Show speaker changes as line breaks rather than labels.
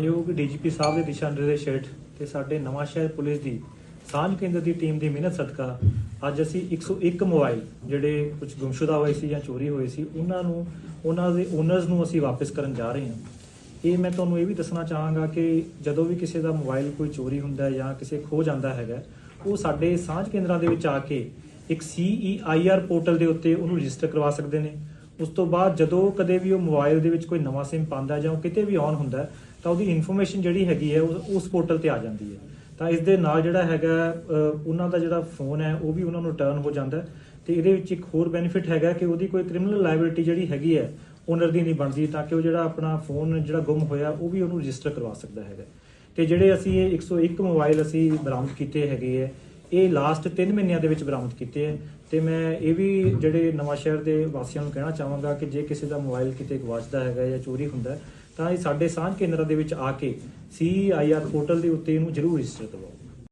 ਮਾਨਯੋਗ ਡੀਜੀਪੀ ਸਾਹਿਬ ਦੇ ਦਿਸ਼ਾ ਨਿਰਦੇਸ਼ ਹੇਠ ਤੇ ਸਾਡੇ ਨਵਾਂ ਸ਼ਹਿਰ ਪੁਲਿਸ ਦੀ ਸਾਂਝ ਕੇਂਦਰ ਦੀ ਟੀਮ ਦੀ ਮਿਹਨਤ ਸਦਕਾ ਅੱਜ ਅਸੀਂ 101 ਮੋਬਾਈਲ ਜਿਹੜੇ ਕੁਝ ਗੁੰਮਸ਼ੁਦਾ ਹੋਏ ਸੀ ਜਾਂ ਚੋਰੀ ਹੋਏ ਸੀ, ਉਹਨਾਂ ਨੂੰ, ਉਹਨਾਂ ਦੇ ਓਨਰਸ ਨੂੰ ਅਸੀਂ ਵਾਪਸ ਕਰਨ ਜਾ ਰਹੇ ਹਾਂ। ਇਹ ਮੈਂ ਤੁਹਾਨੂੰ ਇਹ ਵੀ ਦੱਸਣਾ ਚਾਹਾਂਗਾ ਕਿ ਜਦੋਂ ਵੀ ਕਿਸੇ ਦਾ ਮੋਬਾਈਲ ਕੋਈ ਚੋਰੀ ਹੁੰਦਾ ਹੈ ਜਾਂ ਕਿਸੇ ਖੋ ਜਾਂਦਾ ਹੈਗਾ, ਉਹ ਸਾਡੇ ਸਾਂਝ ਕੇਂਦਰਾਂ ਦੇ ਵਿੱਚ ਆ ਕੇ ਇੱਕ CEIR ਪੋਰਟਲ ਦੇ ਉੱਤੇ ਉਹਨੂੰ ਰਜਿਸਟਰ ਕਰਵਾ ਸਕਦੇ ਨੇ। ਉਸ ਤੋਂ ਬਾਅਦ ਜਦੋਂ ਕਦੇ ਵੀ ਉਹ ਮੋਬਾਈਲ ਦੇ ਵਿੱਚ ਕੋਈ ਨਵਾਂ SIM ਪਾਉਂਦਾ ਜਾਂ ਉਹ ਕਿਤੇ ਵੀ ਔਨ ਹੁੰਦਾ ਤਾਂ ਉਹਦੀ ਇਨਫੋਰਮੇਸ਼ਨ ਜਿਹੜੀ ਹੈਗੀ ਹੈ, ਉਹ ਉਸ ਪੋਰਟਲ ਤੇ ਆ ਜਾਂਦੀ ਹੈ। ਤਾਂ ਇਸ ਦੇ ਨਾਲ ਜਿਹੜਾ ਹੈਗਾ ਉਹਨਾਂ ਦਾ ਜਿਹੜਾ ਫੋਨ ਹੈ, ਉਹ ਵੀ ਉਹਨਾਂ ਨੂੰ ਰਿਟਰਨ ਹੋ ਜਾਂਦਾ ਹੈ। ਤੇ ਇਹਦੇ ਵਿੱਚ ਇੱਕ ਹੋਰ ਬੈਨੀਫਿਟ ਹੈਗਾ ਕਿ ਉਹਦੀ ਕੋਈ ਕ੍ਰਿਮੀਨਲ ਲਾਇਬਿਲਿਟੀ ਜਿਹੜੀ ਹੈਗੀ ਹੈ ਓਨਰ ਦੀ ਨਹੀਂ ਬਣਦੀ, ਤਾਂ ਕਿ ਉਹ ਜਿਹੜਾ ਆਪਣਾ ਫੋਨ ਜਿਹੜਾ ਗੁੰਮ ਹੋਇਆ, ਉਹ ਵੀ ਉਹਨੂੰ ਰਜਿਸਟਰ ਕਰਵਾ ਸਕਦਾ ਹੈਗਾ। ਤੇ ਜਿਹੜੇ ਅਸੀਂ ਇਹ 101 ਮੋਬਾਈਲ ਅਸੀਂ ਬਰਾਮਦ ਕੀਤੇ ਹੈਗੇ ਹੈ, ਇਹ ਲਾਸਟ 3 ਮਹੀਨਿਆਂ ਦੇ ਵਿੱਚ ਬਰਾਮਦ ਕੀਤੇ ਹੈ। ਤੇ ਮੈਂ ਇਹ ਵੀ ਜਿਹੜੇ ਨਵਾਂ ਸ਼ਹਿਰ ਦੇ ਵਾਸੀਆਂ ਨੂੰ ਕਹਿਣਾ ਚਾਹਾਂਗਾ ਕਿ ਜੇ ਕਿਸੇ ਦਾ ਮੋਬਾਈਲ ਕਿਤੇ ਗਵਾਚਦਾ ਹੈਗਾ ਜਾਂ ਚੋਰੀ ਹੁੰਦਾ ਤਾਂ ਇਹ ਸਾਡੇ ਸਾਂਝ ਕੇਂਦਰਾਂ ਦੇ ਵਿੱਚ ਆ ਕੇ CIR ਪੋਰਟਲ ਦੇ ਉੱਤੇ ਇਹਨੂੰ ਜ਼ਰੂਰ ਰਜਿਸਟਰ ਕਰਵਾਓ।